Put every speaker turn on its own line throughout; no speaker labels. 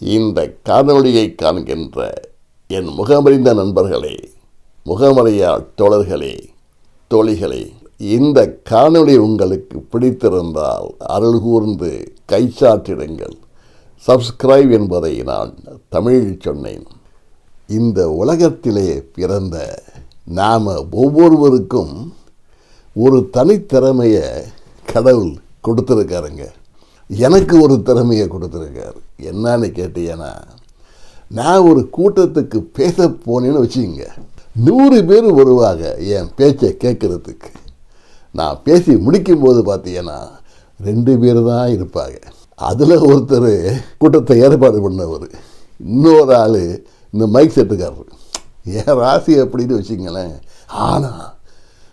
இந்த காணொளியை காண்கின்ற என் முகமறிந்த நண்பர்களே முகமறியா தோழர்களே தோழிகளே இந்த காணொளி உங்களுக்கு பிடித்திருந்தால் அருள் கூர்ந்து கைச்சாற்றிடுங்கள். சப்ஸ்கிரைப் என்பதை நான் தமிழில் சொன்னேன். இந்த உலகத்திலே பிறந்த நாம் ஒவ்வொருவருக்கும் ஒரு தனித்திறமையை கடவுள் கொடுத்துருக்காருங்க. எனக்கு ஒரு திறமையை கொடுத்துருக்காரு. என்னன்னு கேட்டீங்கன்னா நான் ஒரு கூட்டத்துக்கு பேச போனேன்னு வச்சுக்கோங்க. நூறு பேர் வருவாங்க என் பேச்சை கேட்குறதுக்கு. நான் பேசி முடிக்கும்போது பார்த்தீங்கன்னா ரெண்டு பேர் தான் இருப்பாங்க. அதில் ஒருத்தர் கூட்டத்தை ஏற்பாடு பண்ணவர். இன்னொரு ஆள் இந்த மைக் செட்டுக்காரர். என் ராசி அப்படின்னு வச்சுங்களேன் ஆனால்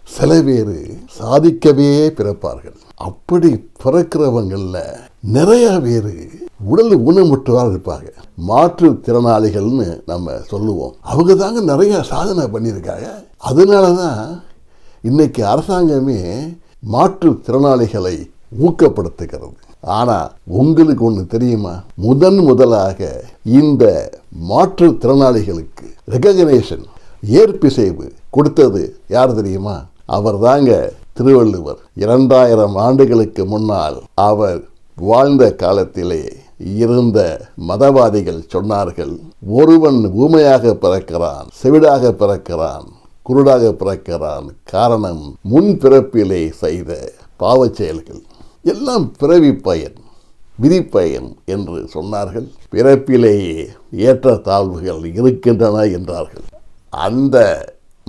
சில பேர் சாதிக்கவே பிறப்பார்கள். அப்படி பிறக்கிறவங்களில் நிறைய பேர் உடல் ஊனமுற்றவாக இருப்பாங்க. மாற்றுத்திறனாளிகள்னு நம்ம சொல்லுவோம். அவங்க தாங்க நிறைய சாதனை பண்ணியிருக்காங்க. அதனால தான் இன்னைக்கு அரசாங்கமே மாற்றுத்திறனாளிகளை ஊக்கப்படுத்துகிறது. ஆனால் உங்களுக்கு ஒன்று தெரியுமா? முதன் முதலாக இந்த மாற்றுத்திறனாளிகளுக்கு ரெகக்னேஷன் ஏற்பிசைவு கொடுத்தது யார் தெரியுமா? அவர் தாங்க திருவள்ளுவர். இரண்டாயிரம் ஆண்டுகளுக்கு முன்னால் அவர் வாழ்ந்த காலத்திலே இருந்த மதவாதிகள் சொன்னார்கள் ஒருவன் ஊமையாக பிறக்கிறான் செவிடாக பிறக்கிறான் குருடாக பிறக்கிறான். காரணம் முன் பிறப்பிலே செய்த பாவச் செயல்கள். எல்லாம் பிறவி பயன் விதிப்பயன் என்று சொன்னார்கள். பிறப்பிலேயே ஏற்ற தாழ்வுகள் இருக்கின்றன என்றார்கள். அந்த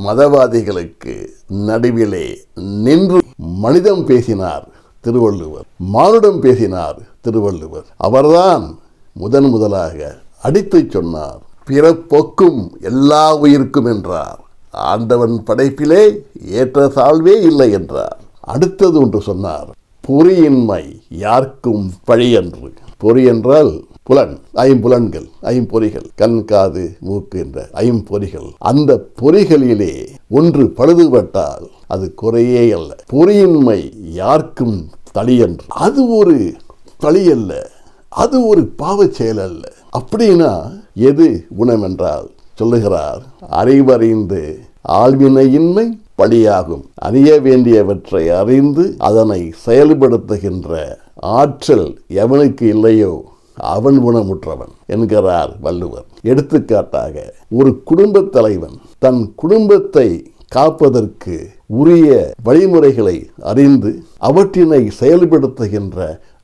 மதவாதிகளுக்கு நடுவிலே நின்று மனிதம் பேசினார் திருவள்ளுவர் மானுடம் பேசினார் திருவள்ளுவர். அவர்தான் முதன் முதலாக அடித்து சொன்னார். பிறப்போக்கும் எல்லா உயிருக்கும் என்றார். ஆண்டவன் படைப்பிலே ஏற்ற தாழ்வே இல்லை என்றார். அடுத்தது ஒன்று சொன்னார். பொறியின்மை யாருக்கும் பழியன்று. பொறி என்றால் புலன் ஐம்புலன்கள் ஐம்பொறிகள் கண் காது மூக்கு என்ற ஐம்பொறிகள். அந்த பொறிகளிலே ஒன்று பழுதுபட்டால் அது குறையே அல்ல. பொறியின்மை யாருக்கும் தளியன்று. அது ஒரு பழி அல்ல அது ஒரு பாவச் செயல் அல்ல. அப்படின்னா எது குணம் என்றால் சொல்லுகிறார் அறிவறிந்து ஆழ்வினையின்மை பழியாகும் அறிய வேண்டியவற்றை அறிந்து அதனை செயல்படுத்துகின்ற ஆற்றல் எவனுக்கு இல்லையோ அவன் குணமுற்றவன் என்கிறார் வள்ளுவர். எடுத்துக்காட்டாக ஒரு குடும்பத் தலைவன் தன் குடும்பத்தை காப்பதற்கு உரிய வழிமுறைகளை அறிந்து அவற்றினை செயல்படுத்துகின்ற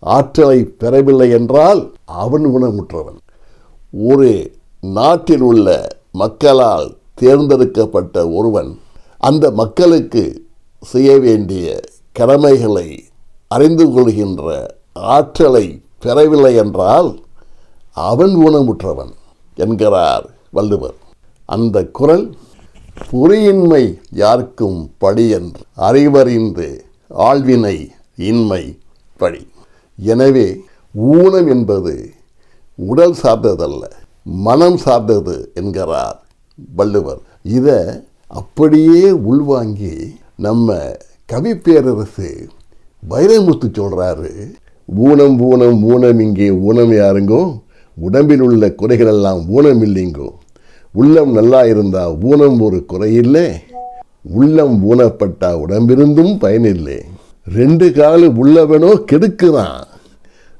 ஆற்றலை பெறவில்லை என்றால் அவன் குணமுற்றவன். ஒரு நாட்டில் உள்ள மக்களால் தேர்ந்தெடுக்கப்பட்ட ஒருவன் அந்த மக்களுக்கு செய்ய வேண்டிய கடமைகளை அறிந்து கொள்கின்ற ஆற்றலை பெறவில்லை என்றால் அவன் குணமுற்றவன் என்கிறார் வள்ளுவர். அந்த குரல் பொறியின்மை யாருக்கும் படி என்று அறிவறிந்து ஆழ்வினை இன்மை படி. எனவே ஊனம் என்பது உடல் சார்ந்ததல்ல மனம் சார்ந்தது என்கிறார் வள்ளுவர். இதை அப்படியே உள்வாங்கி நம்ம கவி பேரரசு வைரமுத்து சொல்கிறாரு ஊனம் ஊனம் ஊனம் இங்கே ஊனம் யாருங்கோ? உடம்பில் உள்ள குறைகள் எல்லாம் ஊனம் இல்லைங்கோ? உள்ளம் நல்லா இருந்தால் ஊனம் ஒரு குறையில்லை உள்ளம் ஊனப்பட்டால் உடம்பிருந்தும் பயனில்லை. ரெண்டு காலு உள்ளவனோ கெடுக்கிறான்.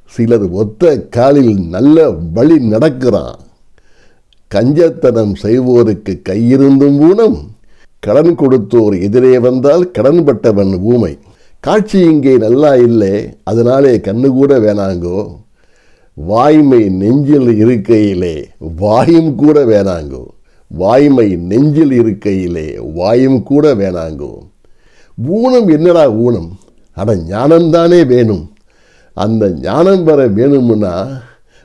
சிலர் ஒத்த காலில் நல்ல வழி நடக்கிறான். கஞ்சத்தனம் செய்வோருக்கு கையிருந்தும் ஊனம். கடன் கொடுத்தோர் எதிரே வந்தால் கடன்பட்டவன் ஊமை. காட்சி இங்கே நல்லா இல்லை அதனாலே கண்ணு கூட வேணாங்கோ. வாய்மை நெஞ்சில் இருக்கையிலே வாயும் கூட வேணாங்கோ. வாய்மை நெஞ்சில் இருக்கையிலே வாயும் கூட வேணாங்கோ. ஊனம் என்னடா ஊனம்? அட ஞானம்தானே வேணும். அந்த ஞானம் வர வேணும்னா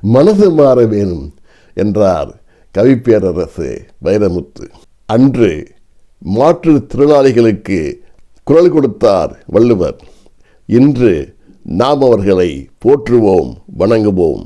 மனசு மாற வேணும் என்றார் கவிப்பேரரசு வைரமுத்து. அன்று மாற்றுத்திறனாளிகளுக்கு குரல் கொடுத்தார் வள்ளுவர். இன்று நாம் அவர்களை போற்றுவோம் வணங்குவோம்.